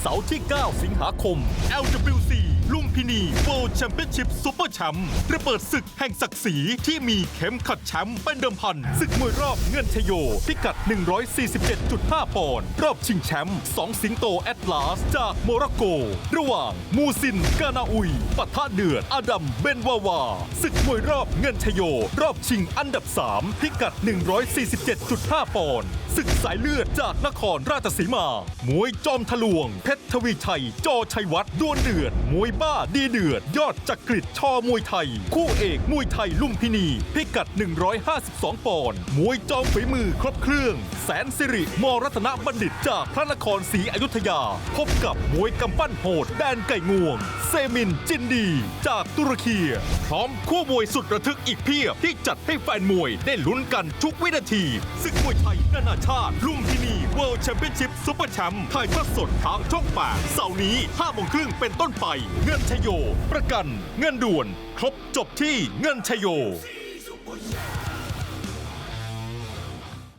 เสาร์ที่ 9 สิงหาคม LWC ลุมพินี World Championship Super Champ ระเบิดศึกแห่งศักดิ์ศรีที่มีเข็มขัดแชมป์เป็นเดิมพันศึกมวยรอบเงินชโย พิกัด 147.5 ปอนด์รอบชิงแชมป์2สิงโตแอตลาส จากโมร็อกโก ระหว่างมูซิน กานาอุยปะทะเดือดอดัมเบนวาวาศึกมวยรอบเงินชโย รอบชิงอันดับ 3 พิกัด 147.5 ปอนด์ ศึกสายเลือดจากนครราชสีมา มวยจอมทะลวง เพชรทวีชัย จอชัยวัฒน์ดวลเดือด มวยบ้าดีเดือด ยอดจักริดชอมวยไทย คู่เอกมวยไทยลุมพินี พิกัด 152 ปอนด์มวยจอมฝีมือครบเครื่อง แสนสิริมรัตนบัณฑิตจากพระนครศรีอยุธยา พบกับมวยกำปั้นโหดแดนไก่งวง เซมินจินดี จากตุรกีพร้อมคู่มวยสุดระทึกอีกเพียบที่จัดให้แฟนมวยได้ลุ้นกันทุกวินาทีศึกมวยไทยนานาชาติ ลุมพินี World Championship Super Champ ถ่ายทอดสดทางช่องแปดเสาร์นี้5โมงครึ่งเป็นต้นไป เงินชโย ประกัน เงินด่วน ครบจบที่เงินชโย